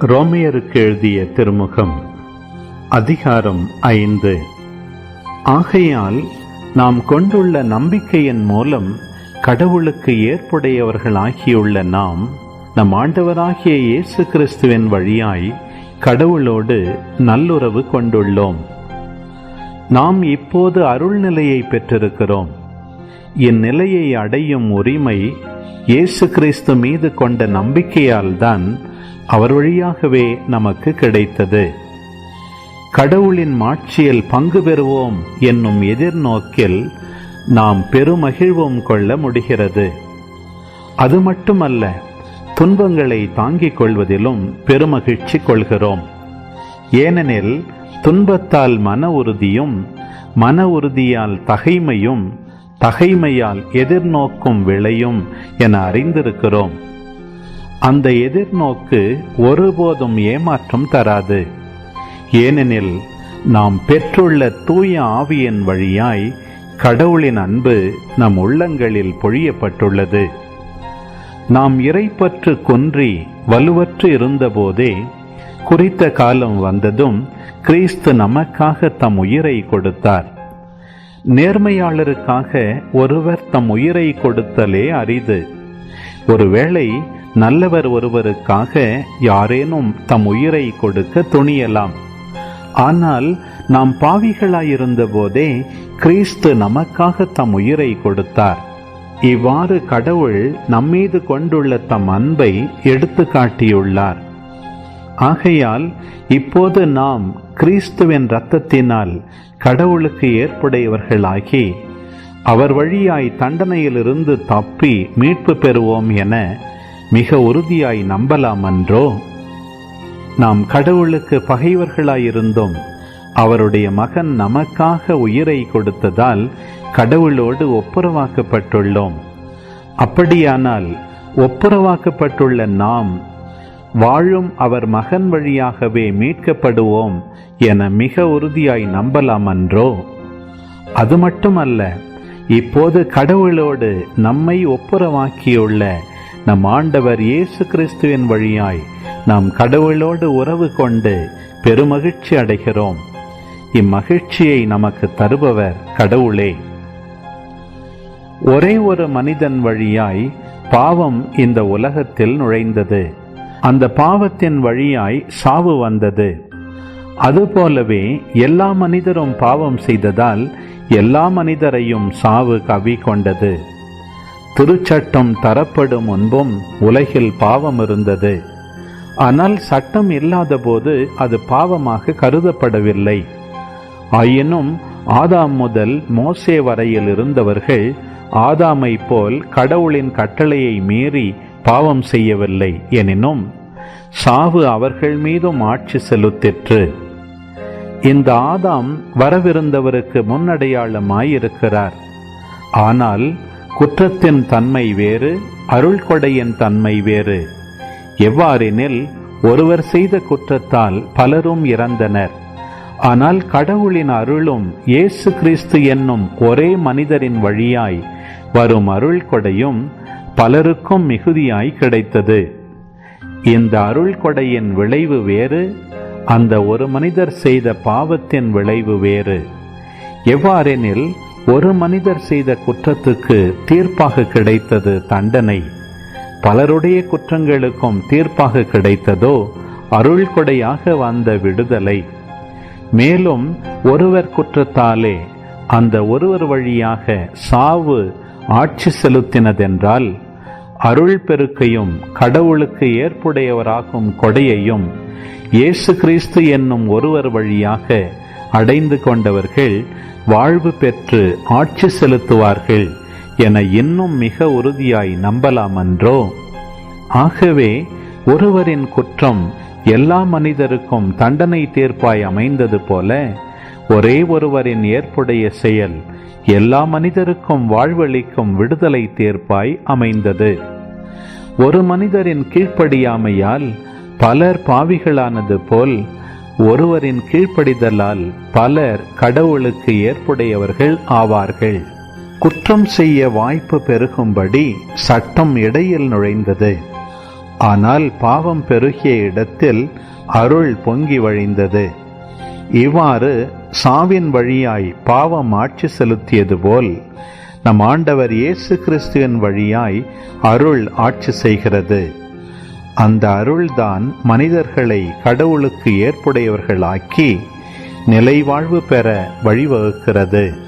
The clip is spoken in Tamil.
ரோமையருக்கு எழுதிய திருமுகம் அதிகாரம் ஐந்து. ஆகையால் நாம் கொண்டுள்ள நம்பிக்கையின் மூலம் கடவுளுக்கு ஏற்புடையவர்களாகியுள்ள நாம் நம் ஆண்டவராகிய இயேசு கிறிஸ்துவின் வழியாய் கடவுளோடு நல்லுறவு கொண்டுள்ளோம். நாம் இப்போது அருள்நிலையை பெற்றிருக்கிறோம். இந்நிலையை அடையும் உரிமை இயேசு கிறிஸ்து மீது கொண்ட நம்பிக்கையால் தான் அவர் வழியாகவே நமக்கு கிடைத்தது. கடவுளின் மாட்சியில் பங்கு பெறுவோம் என்னும் எதிர்நோக்கில் நாம் பெருமகிழ்வும் கொள்ள முடிகிறது. அது மட்டுமல்ல துன்பங்களை தாங்கிக் கொள்வதிலும் பெருமகிழ்ச்சி கொள்கிறோம். ஏனெனில் துன்பத்தால் மன உறுதியும் மன உறுதியால் தகைமையும் தகைமையால் எதிர்நோக்கும் விளையும் என அறிந்திருக்கிறோம். அந்த எதிர்நோக்கு ஒருபோதும் ஏமாற்றம் தராது. ஏனெனில் நாம் பெற்றுள்ள தூய ஆவியின் வழியாய் கடவுளின் அன்பு நம் உள்ளங்களில் பொழியப்பட்டுள்ளது. நாம் இறைப்பற்று கொன்றி வலுவற்று இருந்தபோதே குறித்த காலம் வந்ததும் கிறிஸ்து நமக்காக தம் உயிரை கொடுத்தார். நேர்மையாளருக்காக ஒருவர் தம் உயிரை கொடுத்தலே அரிது. ஒருவேளை நல்லவர் ஒருவருக்காக யாரேனும் தம் உயிரை கொடுக்க துணியலாம். ஆனால் நாம் பாவிகளாயிருந்த போதே கிறிஸ்து நமக்காக தம் உயிரை கொடுத்தார். இவ்வாறு கடவுள் நம்மீது கொண்டுள்ள தம் அன்பை எடுத்து காட்டியுள்ளார் ஆகையால் இப்போது நாம் கிறிஸ்துவின் இரத்தத்தினால் கடவுளுக்கு ஏற்புடையவர்களாகி அவர் வழியாய் தண்டனையிலிருந்து தப்பி மீட்பு பெறுவோம் என மிக உறுதியாய் நம்பலாம் அன்றோ நாம் கடவுளுக்கு பகைவர்களாயிருந்தோம். அவருடைய மகன் நமக்காக உயிரை கொடுத்ததால் கடவுளோடு ஒப்புரவாக்கப்பட்டுள்ளோம். அப்படியானால் ஒப்புரவாக்கப்பட்டுள்ள நாம் வாழும் அவர் மகன் வழியாகவே மீட்கப்படுவோம் என மிக உறுதியாய் நம்பலாம் அன்றோ அது மட்டுமல்ல இப்போது கடவுளோடு நம்மை ஒப்புரவாக்கியுள்ள நம் ஆண்டவர் இயேசு கிறிஸ்துவின் வழியாய் நாம் கடவுளோடு உறவு கொண்டு பெருமகிழ்ச்சி அடைகிறோம். இம்மகிழ்ச்சியை நமக்கு தருபவர் கடவுளே. ஒரே ஒரு மனிதன் வழியாய் பாவம் இந்த உலகத்தில் நுழைந்தது. அந்த பாவத்தின் வழியாய் சாவு வந்தது. அதுபோலவே எல்லா மனிதரும் பாவம் செய்ததால் எல்லா மனிதரையும் சாவு கவி கொண்டது திருச்சட்டம் தரப்படும் முன்பும் உலகில் பாவம் இருந்தது ஆனால் சட்டம் இல்லாதபோது அது பாவமாக கருதப்படவில்லை. ஆயினும் ஆதாம் முதல் மோசே வரையில் இருந்தவர்கள் ஆதாமை போல் கடவுளின் கட்டளையை மீறி பாவம் செய்யவில்லை எனினும் சாவு அவர்கள் மீதும் ஆட்சி செலுத்திற்று. இந்த ஆதாம் வரவிருந்தவருக்கு முன்னடையாளமாயிருக்கிறார். ஆனால் குற்றத்தின் தன்மை வேறு அருள் கொடையின் தன்மை வேறு. எவ்வாறெனில் ஒருவர் செய்த குற்றத்தால் பலரும் இறந்தனர். ஆனால் கடவுளின் அருளும் இயேசு கிறிஸ்து என்னும் ஒரே மனிதரின் வழியாய் வரும் அருள் கொடையும் பலருக்கும் மிகுதியாய் கிடைத்தது. இந்த அருள் கொடையின் விளைவு வேறு அந்த ஒரு மனிதர் செய்த பாவத்தின் விளைவு வேறு. எவ்வாறெனில் ஒரு மனிதர் செய்த குற்றத்துக்கு தீர்ப்பாக கிடைத்தது தண்டனை. பலருடைய குற்றங்களுக்கும் தீர்ப்பாக கிடைத்ததோ அருள் கொடையாக வந்த விடுதலை. மேலும் ஒருவர் குற்றத்தாலே அந்த ஒருவர் வழியாக சாவு ஆட்சி செலுத்தினதென்றால் அருள் பெருக்கையும் கடவுளுக்கு ஏற்புடையவராகும் கொடையையும் இயேசு கிறிஸ்து என்னும் ஒருவர் வழியாக அடைந்து கொண்டவர்கள் வாழ்வு பெற்று ஆட்சி செலுத்துவார்கள் என இன்னும் மிக உறுதியாய் நம்பலாமன்றோ? ஆகவே ஒருவரின் குற்றம் எல்லா மனிதருக்கும் தண்டனை தீர்ப்பாய் அமைந்தது போல ஒரே ஒருவரின் ஏற்புடைய செயல் எல்லா மனிதருக்கும் வாழ்வளிக்கும் விடுதலை தீர்ப்பாய் அமைந்தது. ஒரு மனிதரின் கீழ்ப்படியாமையால் பலர் பாவிகளானது போல் ஒருவரின் கீழ்ப்படிதலால் பலர் கடவுளுக்கு ஏற்புடையவர்கள் ஆவார்கள். குற்றம் செய்ய வாய்ப்பு பெருகும்படி சட்டம் இடையில் நுழைந்தது. ஆனால் பாவம் பெருகிய இடத்தில் அருள் பொங்கி வழிந்தது. இவ்வாறு சாவின் வழியாய் பாவம் ஆட்சி செலுத்தியது போல் நம் ஆண்டவர் இயேசு கிறிஸ்துவின் வழியாய் அருள் ஆட்சி செய்கிறது. அந்த அருள்தான் மனிதர்களை கடவுளுக்கு ஏற்புடையவர்களாக்கி நிலைவாழ்வு பெற வழிவகுக்கிறது.